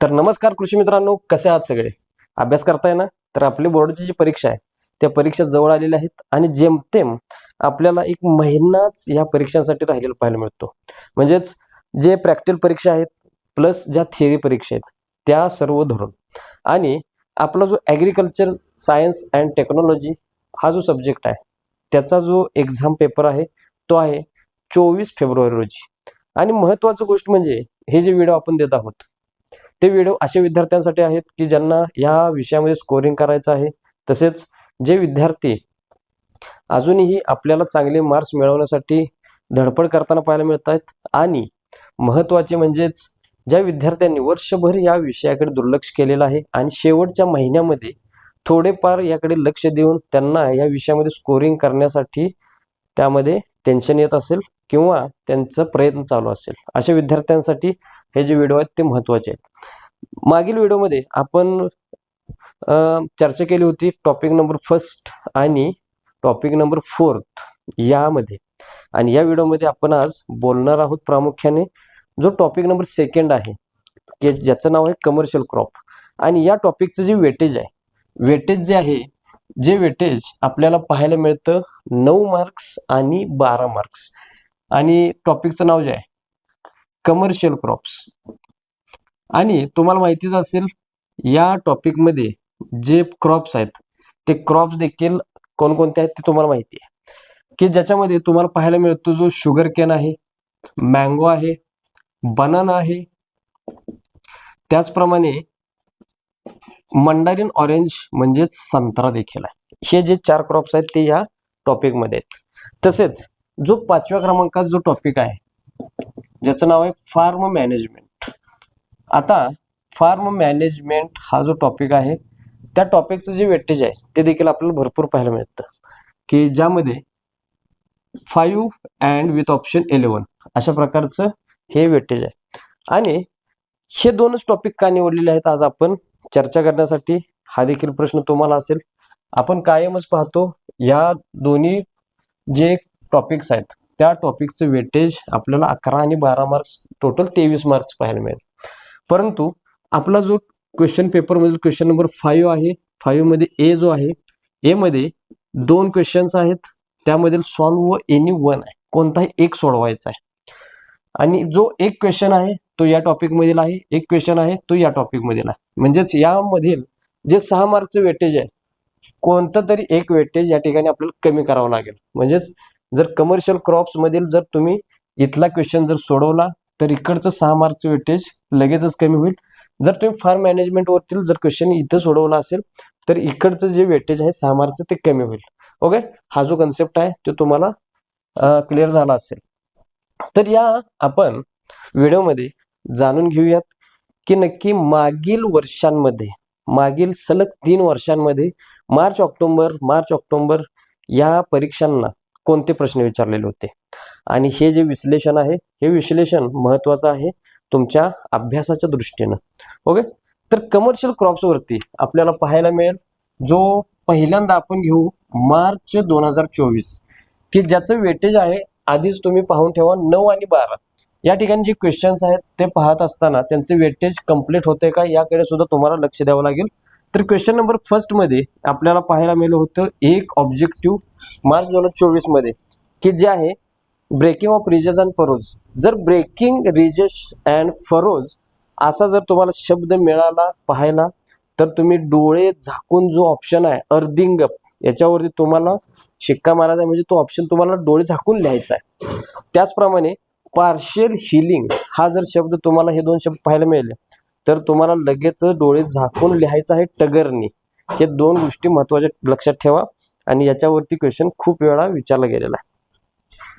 तर नमस्कार कृषी मित्रांनो कसे आहात सगळे? अभ्यास करताय ना? तर आपली बोर्डची जी परीक्षा आहे त्या परीक्षा जवळ आलेल्या आहेत आणि जेमतेम आपल्याला एक महिनाच या परीक्षांसाठी राहिलेला पाहायला मिळतो. म्हणजेच जे प्रॅक्टिकल परीक्षा आहेत प्लस ज्या थिअरी परीक्षा आहेत त्या सर्व धरून. आणि आपला जो ॲग्रिकल्चर सायन्स अँड टेक्नॉलॉजी हा जो सब्जेक्ट आहे त्याचा जो एक्झाम पेपर आहे तो आहे चोवीस फेब्रुवारी रोजी. आणि महत्त्वाची गोष्ट म्हणजे हे जे व्हिडिओ आपण देत आहोत ते व्हिडिओ अशा विद्यार्थ्यांसाठी आहेत की ज्यांना या विषयामध्ये स्कोरिंग करायचं आहे. तसेच जे विद्यार्थी अजूनही आपल्याला चांगले मार्क्स मिळवण्यासाठी धडपड करताना पाहायला मिळत आहेत आणि महत्त्वाचे म्हणजेच ज्या विद्यार्थ्यांनी वर्षभर या विषयाकडे दुर्लक्ष केलेलं आहे आणि शेवटच्या महिन्यामध्ये थोडेफार याकडे लक्ष देऊन त्यांना या विषयामध्ये स्कोरिंग करण्यासाठी त्यामध्ये टेन्शन येत असेल किंवा त्यांचा प्रयत्न चालू असेल. अशा विद्यार्थ्यांसाठी हे जे व्हिडिओ आहेत ते महत्त्वाचे आहेत. मागील व्हिडिओमध्ये आपण चर्चा केली होती टॉपिक नंबर फर्स्ट आणि टॉपिक नंबर फोर्थ यामध्ये. आणि या व्हिडिओमध्ये आपण आज बोलणार आहोत प्रामुख्याने जो टॉपिक नंबर सेकंड आहे की ज्याचं नाव आहे कमर्शियल क्रॉप आणि या टॉपिकचं जे वेटेज आहे वेटेज जे आहे जे वेटेज आपल्याला पाहायला मिळतं नऊ मार्क्स आणि बारा मार्क्स आणि टॉपिकचं नाव जे आहे कमर्शियल क्रॉप्स आणि तुम्हाला माहितीच असेल या टॉपिकमध्ये जे क्रॉप्स आहेत ते क्रॉप्स देखील कोणकोणते आहेत ते तुम्हाला माहिती आहे. की ज्याच्यामध्ये तुम्हाला पाहायला मिळतो जो शुगर कॅन आहे मँगो आहे बनाना आहे. त्याचप्रमाणे मंडारिन ऑरेंज म्हणजेच संत्रा देखील आहे. हे जे चार क्रॉप्स आहेत ते या टॉपिकमध्ये आहेत. तसेच जो पाचव्या क्रमांकाचा जो टॉपिक आहे ज्याचं नाव आहे फार्म मॅनेजमेंट आता फार्म मॅनेजमेंट हा जो टॉपिक आहे त्या टॉपिकचं जे वेटेज आहे ते देखील आपल्याला भरपूर पाहायला मिळतं. की ज्यामध्ये five and with option eleven अशा प्रकारचं हे वेटेज आहे. आणि हे दोनच टॉपिक का निवडलेले आहेत आज आपण चर्चा करण्यासाठी हा देखील प्रश्न तुम्हाला असेल. आपण कायमच पाहतो या दोन्ही जे टॉपिक्स आहेत त्या टॉपिकचं वेटेज आपल्याला अकरा आणि बारा मार्क्स टोटल तेवीस मार्क्स पाहायला मिळेल. परंतु आपला जो क्वेश्चन पेपरमधील क्वेश्चन नंबर फाईव्ह आहे फाईव्हमध्ये ए जो आहे एमध्ये दोन क्वेश्चन्स आहेत त्यामधील सॉल्व व एनी वन आहे. कोणताही एक सोडवायचा आहे. आणि जो एक क्वेश्चन आहे तो या टॉपिक मधील आहे. एक क्वेश्चन आहे तो या टॉपिक मधील आहे. म्हणजेच यामधील जे सहा मार्कचं वेटेज आहे कोणतं तरी एक वेटेज या ठिकाणी आपल्याला कमी करावं लागेल. म्हणजेच जर कमर्शियल क्रॉप्स मधील जर तुम्ही इथला क्वेश्चन जर सोडवला तर इकडचं सहा मार्कचं वेटेज लगेचच कमी होईल. जर तुम्ही फार्म मॅनेजमेंटवरतील जर क्वेश्चन इथं सोडवला असेल तर इकडचं जे वेटेज आहे सहा मार्कचं ते कमी होईल. ओके हा जो कन्सेप्ट आहे तो तुम्हाला क्लिअर झाला असेल. तर या आपण व्हिडिओमध्ये जाणून घेऊयात की नक्की मागील वर्षांमध्ये मागील सलग तीन वर्षांमध्ये मार्च ऑक्टोबर मार्च ऑक्टोबर या परीक्षांना कोणते प्रश्न विचारलेले होते? आणि हे जे विश्लेषण आहे हे विश्लेषण महत्वाचं आहे तुमच्या अभ्यासाच्या दृष्टीनं. ओके? तर कमर्शियल क्रॉप्सवरती आपल्याला पाहायला मिळेल जो पहिल्यांदा आपण घेऊ मार्च दोन हजार चोवीस की ज्याचं वेटेज आहे आधीच तुम्ही पाहून ठेवा नऊ आणि बारा. या ठिकाणी जे क्वेश्चन्स आहेत ते पाहत असताना त्यांचे वेटेज कंप्लीट होते का याकडे सुद्धा तुम्हाला लक्ष द्यावं लागेल. तर क्वेश्चन नंबर फर्स्टमध्ये आपल्याला पाहायला मिळलं होतं एक ऑब्जेक्टिव्ह मार्च दोन हजार चोवीसमध्ये की जे आहे breaking of ridges and furrows जर ब्रेकिंग रिजेस अँड फरोज असा जर तुम्हाला शब्द मिळाला पाहायला तर तुम्ही डोळे झाकून जो ऑप्शन आहे अर्धिंग याच्यावरती तुम्हाला शिक्का मारायचा म्हणजे तो ऑप्शन तुम्हाला डोळे झाकून लिहायचा आहे. त्याचप्रमाणे पार्शियल हिलिंग हा जर शब्द तुम्हाला हे दोन शब्द पाहायला मिळाले तर तुम्हाला लगेच डोळे झाकून लिहायचं आहे टगरनी हे दोन गोष्टी महत्त्वाच्या लक्षात ठेवा आणि याच्यावरती क्वेश्चन खूप वेळा विचारला गेलेला आहे.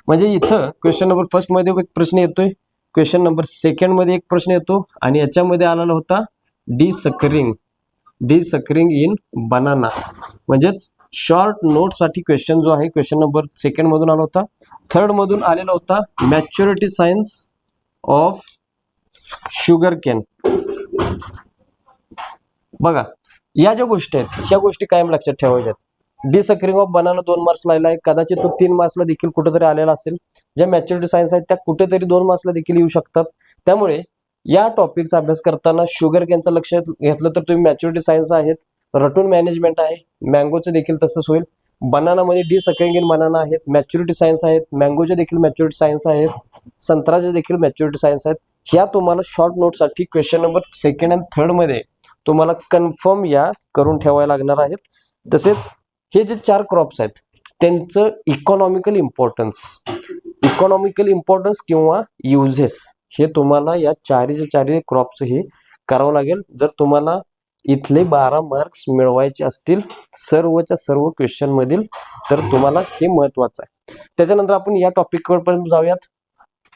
म्हणजे इथं क्वेश्चन नंबर फर्स्टमध्ये एक प्रश्न येतोय क्वेश्चन नंबर सेकंडमध्ये एक प्रश्न येतो आणि याच्यामध्ये आलेला होता desuckering desuckering in banana म्हणजेच शॉर्ट नोटसाठी क्वेश्चन जो आहे क्वेश्चन नंबर सेकंड मधून आला होता. थर्ड मधून आलेला होता maturity signs of sugar cane बघा या ज्या गोष्टी आहेत ह्या गोष्टी कायम लक्षात ठेवायच्या डिसअक्रिंग ऑफ बनाना दोन मार्क्स लायला आहे. कदाचित तो तीन मार्क्सला देखील कुठेतरी आलेला असेल. ज्या मॅच्युरिटी सायन्स आहेत त्या कुठेतरी दोन मार्क्सला देखील येऊ शकतात. त्यामुळे या टॉपिकचा अभ्यास करताना शुगर केनचं लक्ष घेतलं तर तुम्ही मॅच्युरिटी सायन्स आहेत रटून मॅनेजमेंट आहे मँगोचं देखील तसंच होईल. बनानामध्ये म्हणजे डी सकेंगिन बनाना आहेत मॅच्युरिटी सायन्स आहेत मँगोचे देखील मॅच्युरिटी सायन्स आहेत संत्राचे देखील मॅच्युरिटी सायन्स आहेत. ह्या तुम्हाला शॉर्ट नोटसाठी क्वेश्चन नंबर सेकंड अँड थर्डमध्ये तुम्हाला कन्फर्म या करून ठेवायला लागणार आहेत. तसेच हे जे चार क्रॉप्स आहेत त्यांचं इकॉनॉमिकल इम्पॉर्टन्स इकॉनॉमिकल इम्पॉर्टन्स किंवा युजेस हे तुम्हाला या चारीचे चारी क्रॉपचं हे करावं लागेल. जर तुम्हाला इथले बारा मार्क्स मिळवायचे असतील सर्वच्या सर्व क्वेश्चन मधील तर तुम्हाला हे महत्वाचं आहे. त्याच्यानंतर आपण या टॉपिकवर पर्यंत जाऊयात.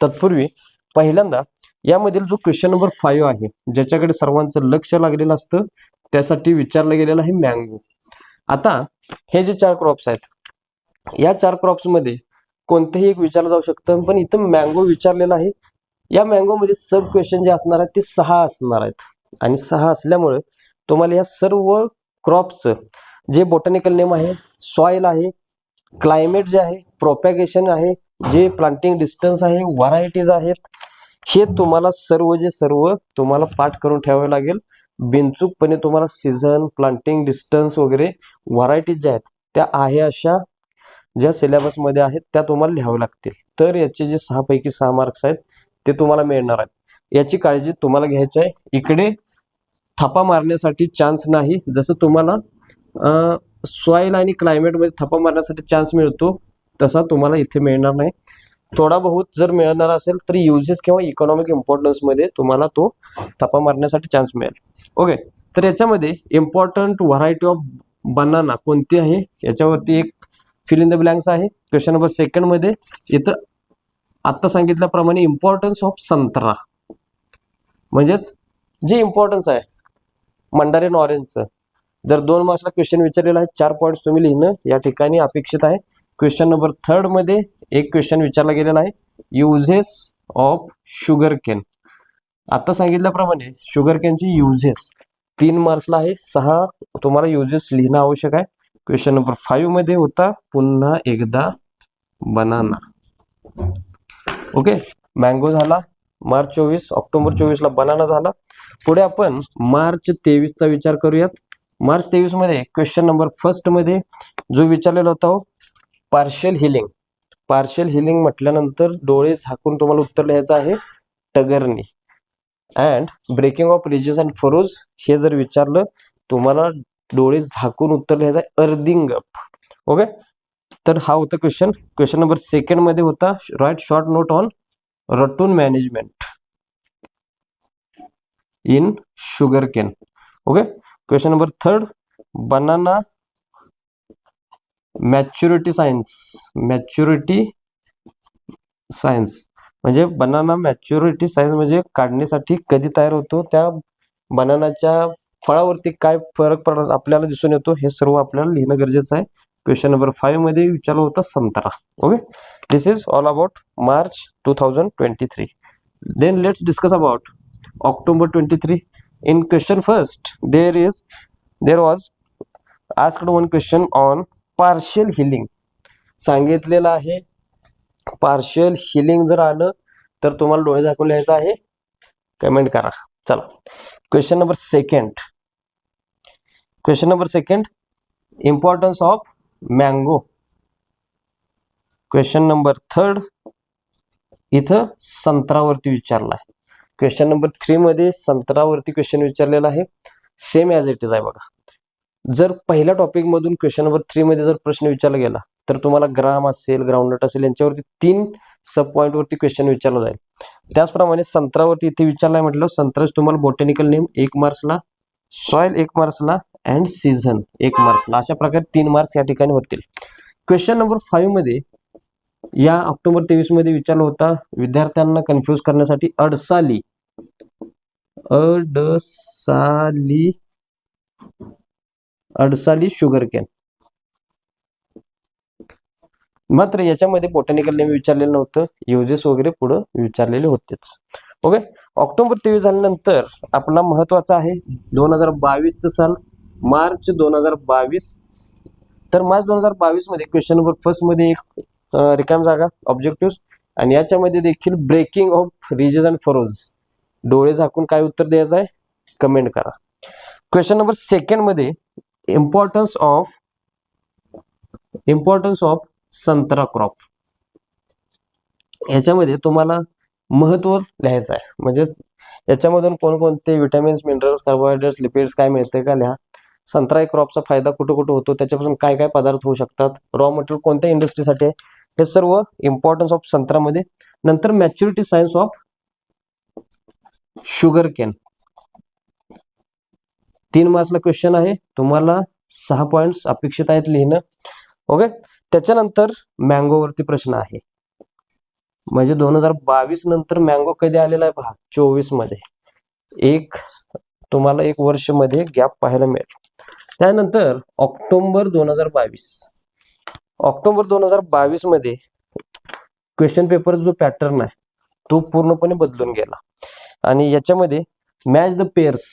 तत्पूर्वी पहिल्यांदा यामधील जो क्वेश्चन नंबर फाईव्ह आहे ज्याच्याकडे सर्वांचं लक्ष लागलेलं असतं त्यासाठी विचारलं गेलेलं आहे मँगो आता हे जे चार क्रॉप्स आहेत या चार क्रॉप्समध्ये कोणतेही एक विचारलं जाऊ शकतं पण इथं मँगो विचारलेला आहे. या मँगो मध्ये सब क्वेश्चन जे असणार आहेत ते सहा असणार आहेत. आणि सहा असल्यामुळे तुम्हाला या सर्व क्रॉपचं जे बोटॅनिकल नेम आहे सॉइल आहे क्लायमेट जे आहे प्रोपॅगेशन आहे जे प्लांटिंग डिस्टन्स आहे व्हरायटीज आहेत हे तुम्हाला सर्व जे सर्व तुम्हाला पाठ करून ठेवावे लागेल. बिनचूकपणे तुम्हाला सीझन प्लांटिंग डिस्टन्स वगैरे व्हरायटीज ज्या आहेत त्या आहे अशा ज्या सिलेबसमध्ये आहेत त्या तुम्हाला लिहाव्या लागतील. तर याचे जे सहापैकी सहा मार्क्स आहेत ते तुम्हाला मिळणार आहेत. याची काळजी तुम्हाला घ्यायची आहे. इकडे थापा मारण्यासाठी चान्स नाही. जसं तुम्हाला सॉईल आणि क्लायमेटमध्ये थापा मारण्यासाठी चान्स मिळतो तसा तुम्हाला इथे मिळणार नाही. थोडा बहुत जर मिळणार असेल तर युजेस किंवा इकॉनॉमिक इम्पॉर्टन्समध्ये तुम्हाला तो थापा मारण्यासाठी चान्स मिळेल. ओके तर याच्यामध्ये इम्पॉर्टंट व्हरायटी ऑफ बनाना कोणती आहे? याच्यावरती एक फिल इन द ब्लँक्स आहे. क्वेश्चन नंबर सेकंडमध्ये इथं आत्ता सांगितल्याप्रमाणे इम्पॉर्टन्स ऑफ संत्रा. म्हणजेच जे इम्पॉर्टन्स आहे मंडारिन ऑरेंजचं जर दोन मार्क्सला क्वेश्चन विचारलेला आहे चार पॉईंट्स तुम्ही लिहिणं या ठिकाणी अपेक्षित आहे. क्वेश्चन नंबर थर्डमध्ये एक क्वेश्चन विचारला गेलेला आहे. युजेस ऑफ शुगर केन आता सांगितल्याप्रमाणे शुगर केनची युजेस तीन मार्क्सला आहे सहा तुम्हाला युजेस लिहिणं आवश्यक आहे. क्वेश्चन नंबर फाईव्हमध्ये होता पुन्हा एकदा बनाना ओके मँगो झाला मार्च चोवीस ऑक्टोबर चोवीसला बनाना झाला. पुढे आपण मार्च तेवीसचा विचार करूयात. मार्च तेवीसमध्ये क्वेश्चन नंबर फर्स्टमध्ये जो विचारलेला होता पार्शियल हिलिंग पार्शियल हिलिंग म्हटल्यानंतर डोळे झाकून तुम्हाला उत्तर लिहायचं आहे टगरनी and breaking of ridges and furrows हे जर विचारलं तुम्हाला डोळे झाकून उत्तर लिहायचं आहे अर्धिंग अप ओके तर हा होता क्वेश्चन क्वेश्चन नंबर सेकंडमध्ये होता. Write short note on ratoon management in sugar cane okay question number third banana maturity signs maturity signs म्हणजे बनाना मॅच्युरिटी सायन्स म्हणजे काढण्यासाठी कधी तयार होतो? त्या बनानाच्या फळावरती काय फरक पडत आपल्याला दिसून येतो? हे सर्व आपल्याला लिहिणं गरजेचं आहे. क्वेश्चन नंबर फाईव्हमध्ये विचारलं होतं संतरा. Okay this is all about March two thousand twenty three then let's discuss about October twenty three in question first there is there was asked one question on partial healing. सांगितलेलं आहे partial healing जर आलं तर तुम्हाला डोळे झाकून लिहायचं आहे. कमेंट करा. चला. Question number second question number second importance of mango question number third इथं संत्रावरती विचारला आहे. क्वेश्चन नंबर थ्री मध्ये संत्रावरती क्वेश्चन विचारलेला आहे. सेम ॲज इट इज आहे बघा. जर पहिल्या टॉपिक मधून क्वेश्चन नंबर थ्री मध्ये जर प्रश्न विचारला गेला तर तुम्हाला ग्राम असेल ग्राउंडनट असेल यांच्यावरती तीन सब पॉईंट वरती क्वेश्चन विचारला जाईल. त्याचप्रमाणे संत्रावरती इथे विचारलाय म्हटलं संत्राच तुम्हाला बोटॅनिकल नेम एक मार्क्सला सॉइल एक मार्क्सला अँड सीझन एक मार्क्सला अशा प्रकारे तीन मार्क्स या ठिकाणी होतील. क्वेश्चन नंबर फाईव्हमध्ये या ऑक्टोबर तेवीसमध्ये विचारला होता विद्यार्थ्यांना कन्फ्युज करण्यासाठी अडसाली अडसाली अडसाली शुगर कॅन मात्र याच्यामध्ये बोटॅनिकल नेम विचारलेलं नव्हतं. युजेस वगैरे पुढं विचारलेले होतेच. ओके ऑक्टोबर तेवीस झाल्यानंतर आपला महत्त्वाचा आहे. दोन हजार बावीसचं साल. मार्च दोन हजार बावीस. तर मार्च दोन हजार बावीसमध्ये क्वेश्चन नंबर फर्स्टमध्ये एक रिकाम जागा ऑब्जेक्टिव्ह आणि याच्यामध्ये देखील breaking of ridges and furrows डोळे झाकून काय उत्तर द्यायचं आहे? कमेंट करा. क्वेश्चन नंबर सेकंडमध्ये इम्पॉर्टन्स ऑफ इम्पॉर्टन्स ऑफ संत्रा क्रॉप याच्यामध्ये तुम्हाला महत्त्व लिहायचं आहे. म्हणजे याच्यामधून कोणकोणते विटॅमिन्स मिनरल्स कार्बोहायड्रेट्स लिपिड्स काय मिळते का लिहा. संत्रा क्रॉपचा फायदा कुठं कुठं होतो? त्याच्यापासून काय काय पदार्थ होऊ शकतात? रॉ मटेरियल कोणत्या इंडस्ट्रीसाठी आहे? हे सर्व इम्पॉर्टन्स ऑफ संत्रामध्ये नंतर maturity signs of sugar cane तीन मार्क्सला क्वेश्चन आहे. तुम्हाला सहा पॉइंट्स अपेक्षित आहेत लिहिणं. ओके त्याच्यानंतर मँगोवरती प्रश्न आहे. म्हणजे दोन हजार बावीस नंतर मँगो कधी आलेला आहे पहा? चोवीसमध्ये. एक तुम्हाला एक वर्षमध्ये गॅप पाहायला मिळेल. त्यानंतर ऑक्टोबर दोन हजार बावीस. ऑक्टोबर दोन हजार बावीसमध्ये क्वेश्चन पेपर जो पॅटर्न आहे तो पूर्णपणे बदलून गेला. आणि याच्यामध्ये मॅच द पेअर्स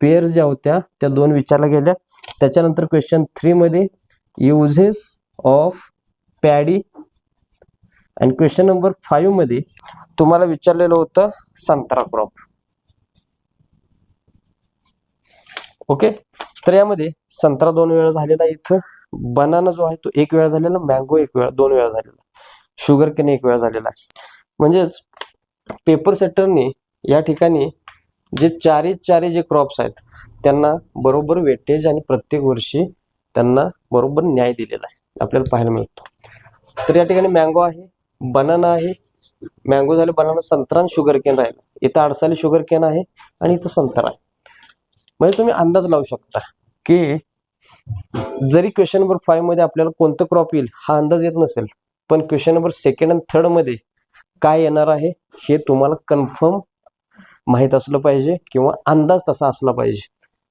पेअर्स ज्या होत्या त्या दोन विचारल्या गेल्या. त्याच्यानंतर क्वेश्चन थ्री मध्ये युजेस ऑफ पॅडी आणि क्वेश्चन नंबर फाईव्हमध्ये तुम्हाला विचारलेलं होतं संत्रा क्रॉप ओके तर यामध्ये संत्रा दोन वेळा झालेला इथं. बनाना जो आहे तो एक वेळा झालेला मँगो एक वेळा दोन वेळा झालेला. शुगर केन एक वेळा झालेला आहे. म्हणजेच पेपर सेटरने या ठिकाणी जे चारी चारी जे क्रॉप्स आहेत त्यांना बरोबर वेटेज आणि प्रत्येक वर्षी त्यांना बरोबर न्याय दिलेला आहे. आपल्याला पाहायला मिळतो. तर या ठिकाणी मँगो आहे बनाना आहे. मँगो झाले बनाना संत्रा शुगर केन राहिलं. इथं अडसाली शुगर केन आहे आणि इथं संत्रा आहे. म्हणजे तुम्ही अंदाज लावू शकता की जरी क्वेश्चन नंबर फाईव्हमध्ये आपल्याला कोणतं क्रॉप येईल हा अंदाज येत नसेल पण क्वेश्चन नंबर सेकंड आणि थर्डमध्ये काय येणार आहे हे तुम्हाला कन्फर्म माहीत असलं पाहिजे किंवा अंदाज तसा असला पाहिजे.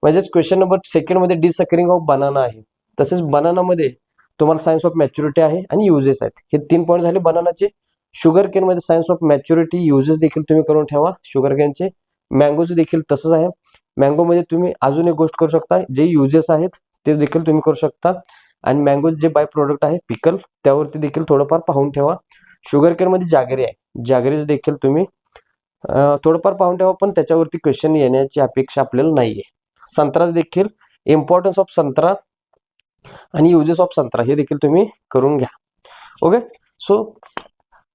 म्हणजेच क्वेश्चन नंबर सेकंडमध्ये डिसकरिंग ऑफ बनाना आहे. तसेच बनानामध्ये तुम्हाला सायन्स ऑफ मॅच्युरिटी आहे आणि युजेस आहेत. हे तीन पॉईंट झाले बनानाचे शुगर केनमध्ये सायन्स ऑफ मॅच्युरिटी युजेस देखील तुम्ही करून ठेवा. शुगर केनचे मँगोचे देखील तसंच आहे. मँगोमध्ये तुम्ही अजून एक गोष्ट करू शकता. जे युजेस आहेत ते देखील तुम्ही करू शकता. आणि मँगो जे बाय प्रोडक्ट आहे पिकल त्यावरती देखील थोडंफार पाहून ठेवा. शुगर केन मध्ये जागरी आहे. जागरीचं देखील तुम्ही थोडंफार पाहून ठेवा पण त्याच्यावरती क्वेश्चन येण्याची अपेक्षा आपल्याला नाहीये. संत्राच देखील इम्पॉर्टन्स ऑफ संत्रा आणि युजेस ऑफ संत्रा हे देखील तुम्ही करून घ्या. ओके सो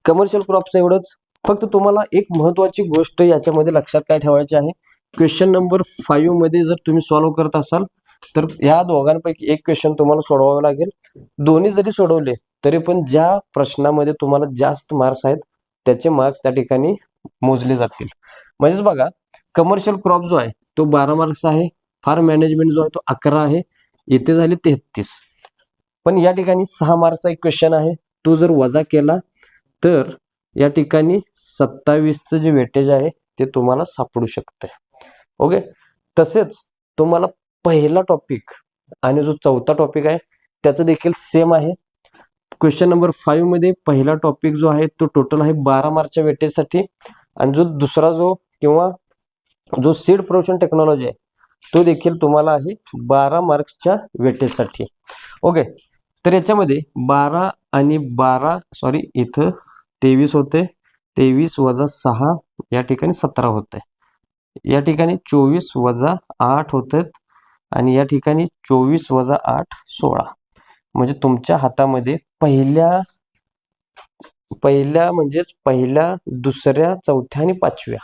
कमर्शियल क्रॉप्स एवढंच. फक्त तुम्हाला एक महत्वाची गोष्ट याच्यामध्ये लक्षात काय ठेवायची आहे? क्वेश्चन नंबर फाईव्हमध्ये जर तुम्ही सॉल्व्ह करत असाल तर ह्या दोघांपैकी एक क्वेश्चन तुम्हाला सोडवावं लागेल. दोन्ही जरी सोडवले तरी पण ज्या प्रश्नामध्ये तुम्हाला जास्त मार्क्स आहेत त्याचे मार्क्स त्या ठिकाणी मोजले जातील. म्हणजेच बघा कमर्शियल क्रॉप जो आहे तो बारा मार्क्स आहे. फार्म मॅनेजमेंट जो आहे तो अकरा आहे. येथे झाले तेहतीस. पण या ठिकाणी सहा मार्कचा एक क्वेश्चन आहे. तो जर वजा केला तर या ठिकाणी सत्तावीसचं जे वेटेज आहे ते तुम्हाला सापडू शकते ओके तसेच तुम्हाला पहिला टॉपिक आणि जो चौथा टॉपिक आहे त्याचं देखील सेम आहे. क्वेश्चन नंबर फाईव्हमध्ये पहिला टॉपिक जो आहे तो टोटल आहे बारा मार्चच्या वेटेसाठी. आणि जो दुसरा जो किंवा जो सीड प्रोडक्शन टेक्नॉलॉजी आहे तो देखील तुम्हाला आहे बारा मार्क्सच्या वेटेसाठी. ओके तर याच्यामध्ये बारा आणि बारा सॉरी इथं तेवीस होते. तेवीस वजा सहा या ठिकाणी सतरा होते. या ठिकाणी चोवीस वजा आठ होते आणि या ठिकाणी चोवीस वजा आठ सोळा. म्हणजे तुमच्या हातामध्ये पहिल्या पहिल्या म्हणजेच पहिल्या दुसऱ्या चौथ्या आणि पाचव्या.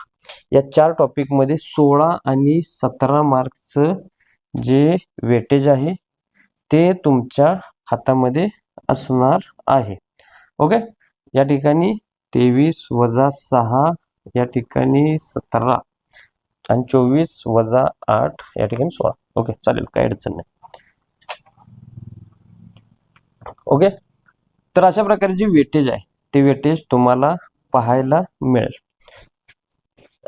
या चार टॉपिकमध्ये सोळा आणि सतरा मार्क्सचं जे वेटेज आहे ते तुमच्या हातामध्ये असणार आहे. ओके या ठिकाणी तेवीस वजा सहा या ठिकाणी सतरा आणि चोवीस वजा आठ या ठिकाणी सोळा. ओके चालेल काही अडचण नाही. ओके तर अशा प्रकारे जे वेटेज आहे ते वेटेज तुम्हाला पाहायला मिळेल.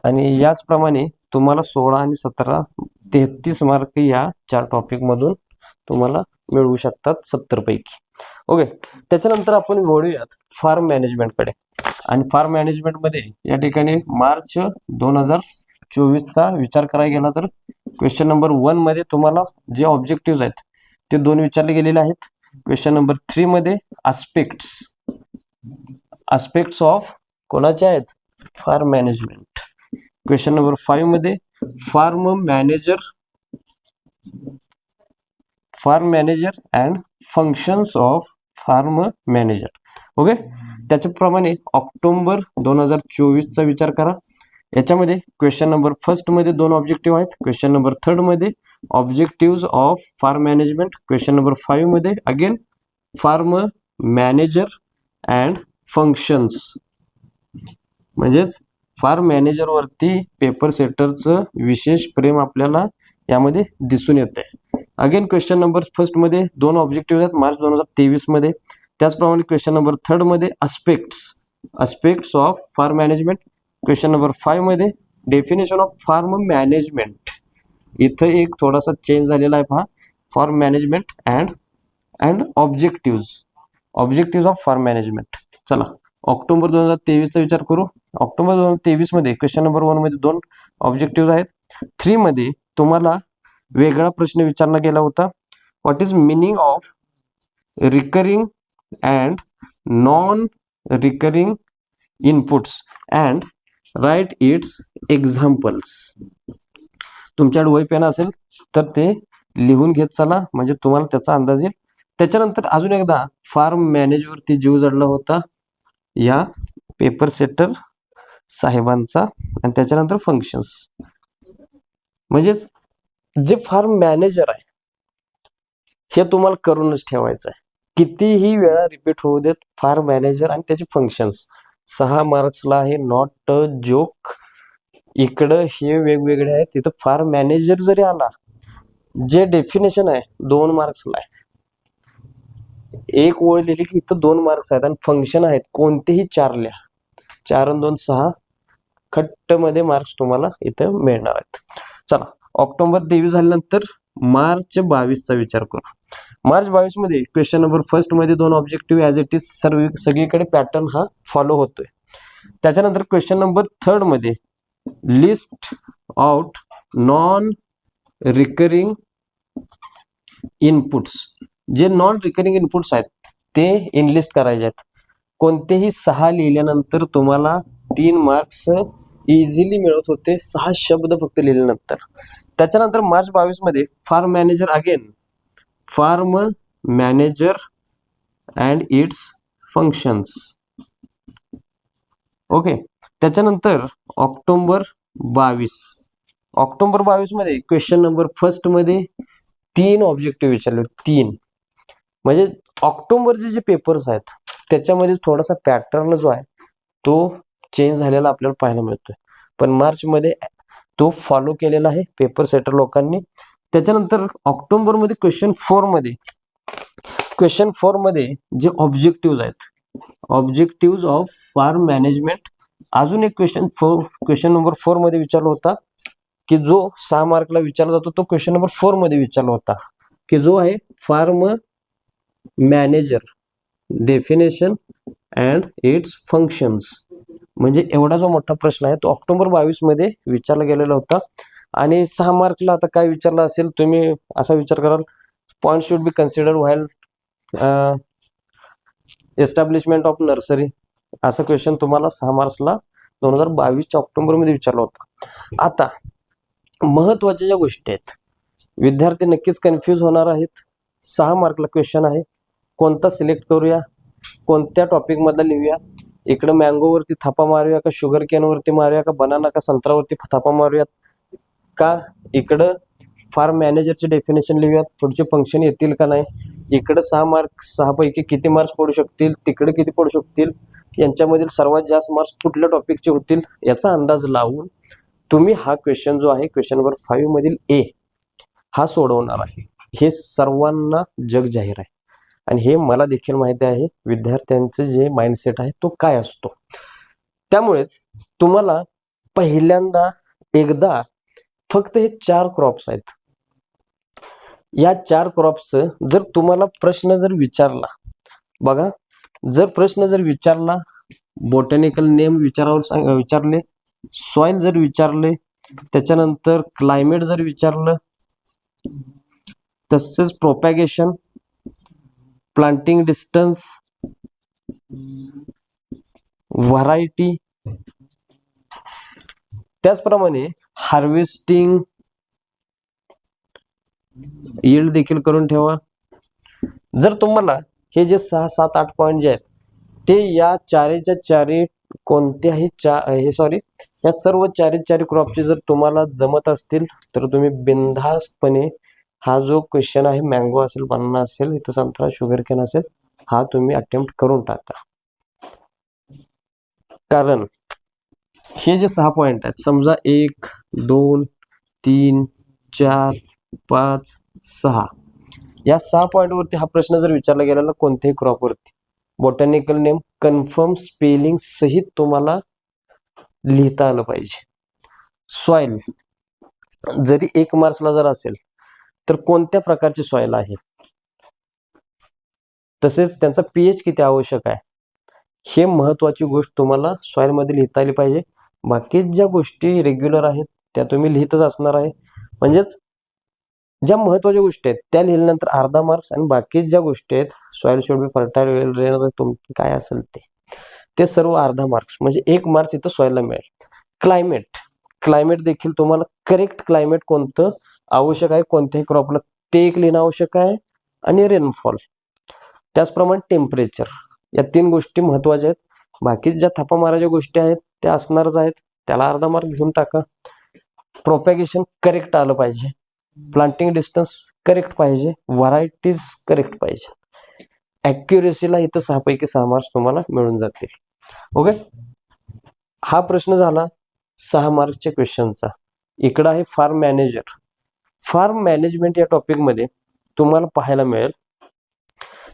आणि याचप्रमाणे तुम्हाला सोळा आणि सतरा तेहतीस मार्क या चार टॉपिक मधून तुम्हाला मिळवू शकतात सत्तरपैकी ओके त्याच्यानंतर आपण वळूयात फार्म मॅनेजमेंटकडे आणि फार्म मॅनेजमेंटमध्ये या ठिकाणी मार्च दोन हजार चोवीसचा विचार करायला गेला तर क्वेश्चन नंबर वनमध्ये तुम्हाला जे ऑब्जेक्टिव्ह आहेत ते दोन विचारले गेलेले आहेत. क्वेश्चन नंबर थ्री मध्ये आस्पेक्ट्स आस्पेक्ट्स ऑफ कोणाचे आहेत? Farm management question number फाईव्हमध्ये farm manager farm manager and functions of farm manager okay त्याच्याप्रमाणे ऑक्टोबर दोन हजार चोवीसचा विचार करा. याच्यामध्ये क्वेश्चन नंबर फर्स्टमध्ये दोन ऑब्जेक्टिव्ह आहेत. Question number थर्डमध्ये objective of farm management question number फाईव्हमध्ये again farm manager and functions म्हणजेच farm मॅनेजरवरती पेपर सेटरचं विशेष प्रेम आपल्याला यामध्ये दिसून येत आहे अगेन क्वेश्चन नंबर फर्स्टमध्ये दोन ऑब्जेक्टिव्ह आहेत. मार्च दोन हजार तेवीसमध्ये. त्याचप्रमाणे question number थर्डमध्ये aspects aspects of farm management question number फाईव्हमध्ये definition of farm management इथं एक थोडासा चेंज झालेला आहे पहा. Farm management and and objective objective of farm management चला ऑक्टोबर दोन हजार तेवीसचा विचार करू. ऑक्टोबर दोन हजार तेवीसमध्ये क्वेश्चन नंबर वनमध्ये दोन ऑब्जेक्टिव्ह आहेत. थ्रीमध्ये तुम्हाला वेगळा प्रश्न विचारला गेला होता. What is meaning of recurring and non recurring inputs and write its examples तुमच्याकडे वही पेन असेल तर ते लिहून घेत चला. म्हणजे तुम्हाला त्याचा अंदाज येईल. त्याच्यानंतर अजून एकदा फार्म मॅनेजवरती जीव जडला होता. या पेपर सेटर साहेबांचा आणि त्याच्यानंतर फंक्शन्स म्हणजेच जे फार्म मॅनेजर आहे हे तुम्हाला करूनच ठेवायचं आहे. कितीही वेळा रिपीट होऊ देत फार्म मॅनेजर आणि त्याचे फंक्शन्स सहा मार्क्सला आहे नॉट अ जोक इकडं हे वेगवेगळे आहेत तिथं फार मॅनेजर जरी आला जे डेफिनेशन आहे दोन मार्क्सला आहे. एक ओळ लिहिली की इथं दोन मार्क्स आहेत आणि फंक्शन आहेत कोणतेही चारल्या चार आणि दोन सहा खट्टमध्ये मार्क्स तुम्हाला इथं मिळणार आहेत. चला ऑक्टोबर तेवीस झाल्यानंतर मार्च बावीसचा विचार करू. मार्च बावीसमध्ये क्वेश्चन नंबर फर्स्टमध्ये दोन ऑब्जेक्टिव्ह ॲज इट इज सर्व सगळीकडे पॅटर्न हा फॉलो होतोय. त्याच्यानंतर question number थर्डमध्ये list out non recurring inputs जे नॉन रिकरिंग इनपुट्स आहेत ते इनलिस्ट करायचे आहेत. कोणतेही सहा लिहिल्यानंतर तुम्हाला तीन मार्क्स इझिली मिळत होते. सहा शब्द फक्त लिहिल्यानंतर. त्याच्यानंतर मार्च बावीसमध्ये farm manager again farm manager and its functions okay त्याच्यानंतर ऑक्टोंबर बावीस. ऑक्टोबर बावीसमध्ये क्वेश्चन नंबर फर्स्टमध्ये तीन ऑब्जेक्टिव्ह विचारले. तीन. म्हणजे ऑक्टोबरचे जे पेपर्स आहेत त्याच्यामध्ये थोडासा पॅटर्न जो आहे तो चेंज झालेला आपल्याला पाहायला मिळतोय. पण मार्चमध्ये तो फॉलो केलेला आहे पेपर सेटर लोकांनी. त्याच्यानंतर ऑक्टोबरमध्ये क्वेश्चन फोरमध्ये क्वेश्चन फोरमध्ये जे ऑब्जेक्टिव्ह आहेत ऑब्जेक्टिव्ह ऑफ फार्म मॅनेजमेंट अजून एक क्वेश्चन फोर क्वेश्चन नंबर फोरमध्ये विचारला होता की जो सहा मार्कला विचारला जातो तो क्वेश्चन नंबर फोरमध्ये विचारला होता की जो आहे farm manager definition and its functions म्हणजे एवढा जो मोठा प्रश्न आहे तो ऑक्टोबर बावीसमध्ये विचारला गेलेला होता. आणि सहा मार्कला आता काय विचारला असेल तुम्ही असा विचार कराल point should be consider while establishment of nursery असं क्वेश्चन तुम्हाला सहा मार्क्सला दोन हजार बावीसच्या ऑक्टोबरमध्ये विचारला होता. आता महत्त्वाच्या ज्या गोष्टी आहेत विद्यार्थी नक्कीच कन्फ्यूज होणार आहेत. सहा मार्कला क्वेश्चन आहे. कोणता सिलेक्ट करूया? कोणत्या टॉपिक मधला लिहूया? इकडं मँगोवरती थापा मारूया का? शुगर केनवरती मारूया का? बनाना का? संत्रावरती थापा मारूयात? का? इकडं फार्म मॅनेजरचे डेफिनेशन लिहूयात. पुढचे फंक्शन येतील का नाही? इकडं सहा मार्क सहापैकी किती मार्क्स पडू शकतील? तिकडे किती पडू शकतील? यांच्यामधील सर्वात जास्त मार्क्स कुठल्या टॉपिकचे होतील? याचा अंदाज लावून तुम्ही हा क्वेश्चन जो आहे क्वेश्चन नंबर फाईव्ह मधील ए हा सोडवणार आहे. हे सर्वांना जग जाहीर आहे. आणि हे मला देखील माहिती आहे विद्यार्थ्यांचं जे माइंडसेट आहे तो काय असतो? त्यामुळेच तुम्हाला पहिल्यांदा एकदा फक्त हे चार क्रॉप्स आहेत. या चार क्रॉप्सचं जर तुम्हाला प्रश्न जर विचारला बघा जर प्रश्न जर विचारला बोटॅनिकल नेम विचारावर सांग विचारले सॉइल जर विचारले त्याच्यानंतर क्लायमेट जर विचारलं तसेच प्रोपॅगेशन प्लांटिंग डिस्टन्स व्हरायटी त्याचप्रमाणे हार्वेस्टिंग यील्ड देखील करून ठेवा. जर तुम्हाला हे जे सहा सात आठ पॉईंट जे आहेत ते या चारेच्या चारी कोणत्याही चा हे सॉरी या सर्व चारी चारी क्रॉपचे जर तुम्हाला जमत असतील तर तुम्ही बिनधास्तपणे हा जो क्वेश्चन आहे मँगो असेल बनाना असेल इथं संत्रा शुगर कॅन असेल हा तुम्ही अटेम्प्ट करून टाका. कारण हे जे सहा पॉइंट आहेत समजा एक दोन तीन चार पाच सहा. या सहा पॉईंटवरती हा प्रश्न जर विचारला गेला ना कोणत्याही क्रॉप वरती. बॉटॅनिकल नेम कन्फर्म स्पेलिंग सहित तुम्हाला लिहिता आलं पाहिजे. सॉइल जरी एक मार्क्सला जर असेल तर कोणत्या प्रकारची सॉइल आहे? तसेच त्यांचा पीएच किती आवश्यक आहे? हे महत्वाची गोष्ट तुम्हाला सॉइलमध्ये लिहिता आली पाहिजे. बाकी ज्या गोष्टी रेग्युलर आहेत त्या तुम्ही लिहितच असणार आहे. म्हणजेच ज्या महत्त्वाच्या गोष्टी आहेत त्या लिहिल्यानंतर अर्धा मार्क्स आणि बाकी ज्या गोष्टी आहेत सॉइल शुड बी फर्टाईल तुम काय असेल ते? ते सर्व अर्धा मार्क्स म्हणजे एक मार्क्स इथं सॉइलला मिळेल. क्लायमेट क्लायमेट देखील तुम्हाला करेक्ट क्लायमेट कोणतं आवश्यक आहे. कोणत्याही क्रॉपला ते एक लिहिणं आवश्यक आहे आणि रेनफॉल त्याचप्रमाणे टेम्परेचर या तीन गोष्टी महत्त्वाच्या आहेत. बाकी ज्या थापा मारायच्या गोष्टी आहेत त्या असणारच आहेत. त्याला अर्धा मार्क घेऊन टाका. प्रोपॅगेशन करेक्ट आलं पाहिजे. प्लांटिंग डिस्टन्स करेक्ट पाहिजे. व्हरायटीज करेक्ट पाहिजे. ॲक्युरेसीला इथं सहापैकी सहा मार्क्स तुम्हाला मिळून जातील. ओके हा प्रश्न झाला सहा मार्कच्या क्वेश्चनचा इकडं आहे फार्म मॅनेजर फार्म मॅनेजमेंट या टॉपिकमध्ये तुम्हाला पाहायला मिळेल.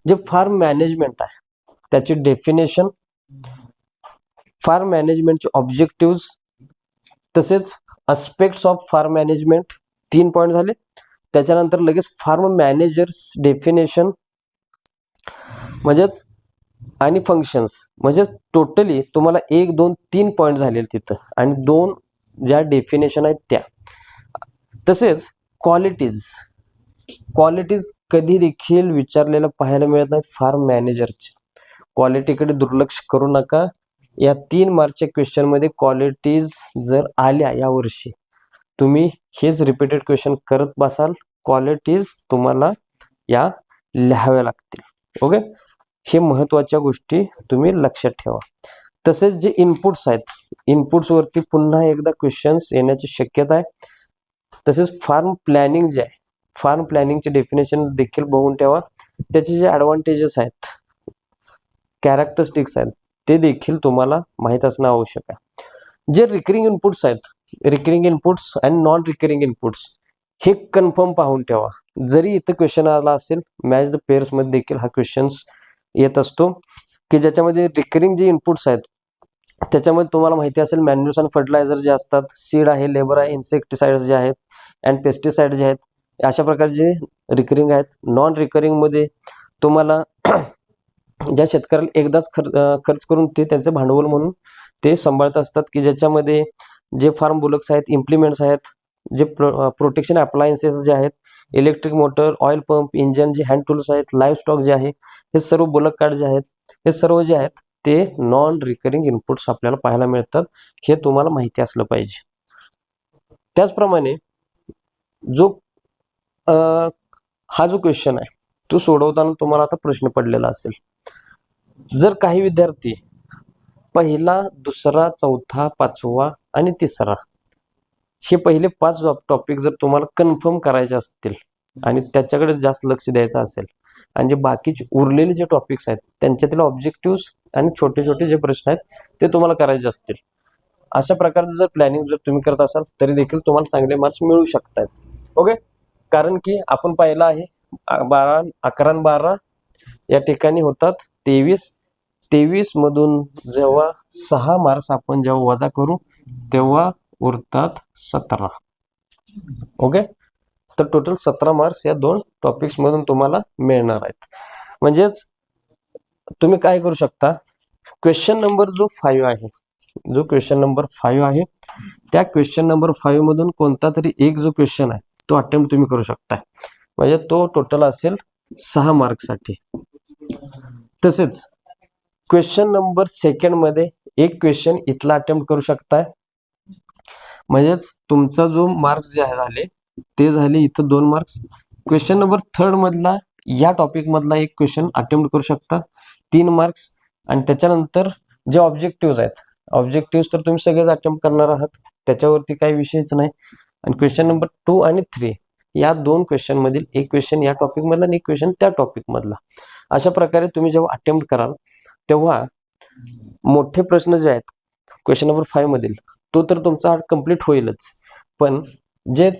जे फार्म मॅनेजमेंट आहे त्याची डेफिनेशन फार्म मॅनेजमेंटचे ऑब्जेक्टिव्ह तसेच अस्पेक्ट्स ऑफ फार्म मॅनेजमेंट तीन पॉईंट झाले. त्याच्यानंतर लगेच फार्म मॅनेजर्स डेफिनेशन म्हणजेच आणि फंक्शन्स म्हणजे टोटली तुम्हाला एक दोन तीन पॉईंट झालेले तिथं. आणि दोन ज्या डेफिनेशन आहेत त्या. तसेच क्वालिटीज क्वालिटीज कधी देखील विचारलेलं पाहायला मिळत नाहीत फार मॅनेजरचे क्वालिटीकडे दुर्लक्ष करू नका. या तीन मार्चच्या क्वेश्चनमध्ये क्वालिटीज जर आल्या या वर्षी तुम्ही हेच रिपीटेड क्वेश्चन करत बसाल क्वालिटीज तुम्हाला या लिहाव्या लागतील. ओके हे महत्त्वाच्या गोष्टी तुम्ही लक्षात ठेवा. तसेच जे इनपुट्स आहेत इनपुट्सवरती पुन्हा एकदा क्वेश्चन्स येण्याची शक्यता आहे. तसेच फार्म प्लॅनिंग जे आहे फार्म प्लॅनिंगचे डेफिनेशन देखील बघून ठेवा. त्याचे जे ॲडव्हान्टेजेस आहेत कॅरेक्टरिस्टिक्स आहेत ते देखील तुम्हाला माहीत असणं आवश्यक आहे. जे रिकरिंग इनपुट्स आहेत recurring inputs and non recurring inputs हे कन्फर्म पाहून ठेवा. जरी इथं क्वेश्चन आला असेल मॅच द पेअर्समध्ये देखील हा क्वेश्चन्स येत असतो. की ज्याच्यामध्ये रिकरिंग जे इनपुट्स आहेत त्याच्यामध्ये तुम्हाला माहिती असेल मॅन्युअल्स आणि फर्टिलायझर जे असतात सीड आहे लेबर आहे इन्सेक्टिसाइड्स जे आहेत अँड पेस्टिसाइड जे आहेत अशा प्रकारचे रिकरिंग आहेत. नॉन रिकरिंगमध्ये तुम्हाला ज्या शेतकऱ्याला एकदाच खर्च खर्च करून ते त्यांचं भांडवल म्हणून ते सांभाळत असतात की ज्याच्यामध्ये जे फार्म बुलक्स आहेत इम्प्लिमेंट्स आहेत जे प्रो प्रोटेक्शन अप्लायन्सेस जे आहेत electric motor oil pump engine जे हँड टूल्स आहेत लाईव्ह स्टॉक जे आहे हे सर्व बुलक कार्ड जे आहेत हे सर्व जे आहेत ते नॉन रिकरिंग इनपुट्स आपल्याला पाहायला मिळतात. हे तुम्हाला माहिती असलं पाहिजे. त्याचप्रमाणे जो हा जो क्वेश्चन आहे तो सोडवताना तुम्हाला आता प्रश्न पडलेला असेल. जर काही विद्यार्थी पहिला दुसरा चौथा पाचवा आणि तिसरा हे पहिले पाच टॉपिक जर तुम्हाला कन्फर्म करायचे असतील आणि त्याच्याकडे जास्त लक्ष द्यायचं असेल आणि जे बाकीचे उरलेले जे टॉपिक्स आहेत त्यांच्यातील ऑब्जेक्टिव्ह आणि छोटे छोटे जे प्रश्न आहेत ते तुम्हाला करायचे असतील. अशा प्रकारचं जर प्लॅनिंग जर तुम्ही करत असाल तरी देखील तुम्हाला चांगले मार्क्स मिळू शकतात ओके? कारण की आपण पाहिलं आहे बारा अकरा बारा या ठिकाणी होतात तेवीस. तेवीस मधून जेव्हा सहा मार्क्स आपण जेव्हा वजा करू तेव्हा उरतात सतरा. ओके? तर टोटल सतरा मार्क्स या दोन टॉपिक्स मधून तुम्हाला मिळणार आहेत. म्हणजेच तुम्ही काय करू शकता? क्वेश्चन नंबर जो फाईव्ह आहे जो क्वेश्चन नंबर फाईव्ह आहे त्या क्वेश्चन नंबर फाईव्ह मधून कोणता तरी एक जो क्वेश्चन आहे तो अटेम्प्ट तुम्ही करू शकता म्हणजे तो टोटल असेल सहा मार्कसाठी तसेच क्वेश्चन नंबर सेकंडमध्ये एक क्वेश्चन इथला अटेम्प्ट करू शकताय. म्हणजेच तुमचा जो मार्क्स जे झाले ते झाले इथं दोन मार्क्स क्वेश्चन नंबर थर्ड मधला या टॉपिक मधला एक क्वेश्चन अटेम्प्ट करू शकता. तीन मार्क्स आणि त्याच्यानंतर जे ऑब्जेक्टिव्ह आहेत ऑब्जेक्टिव्ह तर तुम्ही सगळेच अटेम्प्ट करणार आहात. त्याच्यावरती काही विषयच नाही. आणि क्वेश्चन नंबर टू आणि थ्री या दोन क्वेश्चन मधील एक क्वेश्चन या टॉपिक मधला आणि एक क्वेश्चन त्या टॉपिक मधला. अशा प्रकारे तुम्ही जेव्हा अटेम्प्ट कराल तेव्हा मोठे प्रश्न जे आहेत क्वेश्चन नंबर फाईव्ह मधील तो तर तुमचा कंप्लीट होईलच. पण जे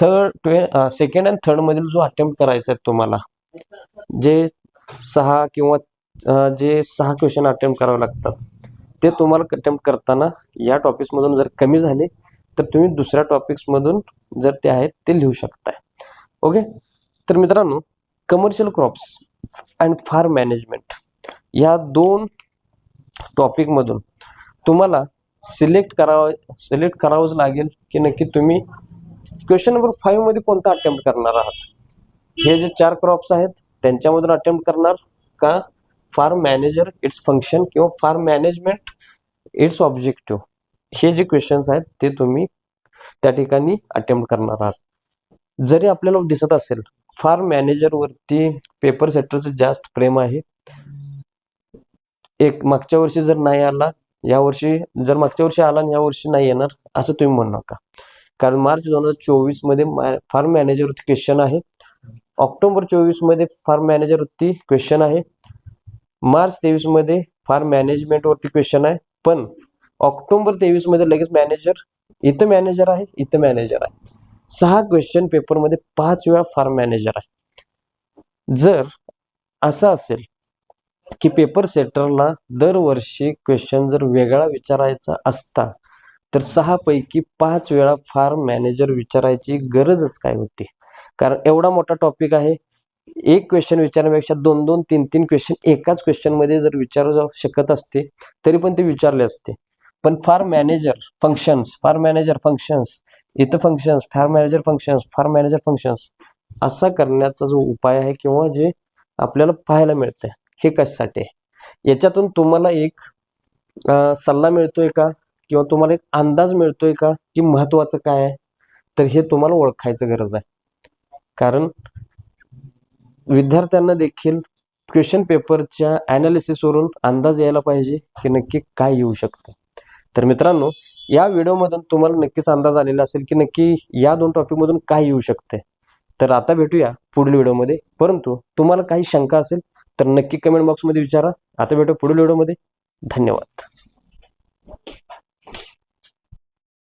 थर्ड ट्वे सेकंड अँड थर्ड मधील जो अटेम्प्ट करायचा आहे तुम्हाला जे सहा किंवा जे सहा क्वेश्चन अटेम्प्ट करावे लागतात ते तुम्हाला अटेम्प्ट करताना या टॉपिक्स मधून जर कमी झाले तर तुम्ही दुसऱ्या टॉपिक्समधून जर ते आहेत ते लिहू शकताय. ओके तर मित्रांनो commercial crops and farm management या दोन टॉपिकमधून तुम्हाला सिलेक्ट करावं सिलेक्ट करावंच लागेल की नक्की तुम्ही क्वेश्चन नंबर फाईव्हमध्ये कोणता अटेम्प्ट करणार आहात? हे जे चार क्रॉप्स आहेत त्यांच्यामधून अटेम्प्ट करणार का? फार्म मॅनेजर इट्स फंक्शन किंवा फार्म मॅनेजमेंट इट्स ऑब्जेक्टिव्ह हे जे क्वेश्चन्स आहेत ते तुम्ही त्या ठिकाणी अटेम्प्ट करणार आहात. जरी आपल्याला दिसत असेल फार मॅनेजरवरती पेपर सेटरचं जास्त प्रेम आहे. एक मागच्या वर्षी जर नाही आला या वर्षी जर मागच्या वर्षी आला आणि या वर्षी नाही येणार असं तुम्ही म्हणू नका. कारण मार्च दोन हजार चोवीसमध्ये फार्म मॅनेजरवरती क्वेश्चन आहे. ऑक्टोबर चोवीसमध्ये फार्म मॅनेजरवरती क्वेश्चन आहे. मार्च तेवीसमध्ये फार्म मॅनेजमेंटवरती क्वेश्चन आहे. पण ऑक्टोबर तेवीसमध्ये लगेच मॅनेजर इथं मॅनेजर आहे इथं मॅनेजर आहे. सहा क्वेश्चन पेपरमध्ये पाच वेळा फार्म मॅनेजर आहे. जर असं असेल की पेपर सेटरला दरवर्षी क्वेश्चन जर वेगळा विचारायचा असता तर सहा पैकी पाच वेळा फार्म मॅनेजर विचारायची गरजच काय होती? कारण एवढा मोठा टॉपिक आहे. एक क्वेश्चन विचारण्यापेक्षा दोन दोन तीन तीन क्वेश्चन एकाच क्वेश्चनमध्ये जर विचारू जाऊ शकत असते तरी पण ते विचारले असते. पण farm manager functions farm manager functions इथं functions farm manager functions farm manager functions असा करण्याचा जो उपाय आहे किंवा जे आपल्याला पाहायला मिळतंय हे कशासाठी आहे? याच्यातून तुम्हाला एक सल्ला मिळतोय का? किंवा तुम्हाला एक अंदाज मिळतोय का की महत्वाचं काय आहे? तर हे तुम्हाला ओळखायचं गरज आहे. कारण विद्यार्थ्यांना देखील क्वेश्चन पेपरच्या अनालिसिसवरून अंदाज यायला पाहिजे की नक्की काय येऊ शकतं. तर मित्रांनो या व्हिडिओमधून तुम्हाला नक्कीच अंदाज आलेला असेल की नक्की या दोन टॉपिकमधून काय येऊ शकते. तर आता भेटूया पुढील व्हिडिओमध्ये. परंतु तुम्हाला काही शंका असेल तर नक्की कमेंट बॉक्समध्ये विचारा. आता भेटू पुढील व्हिडिओमध्ये. धन्यवाद.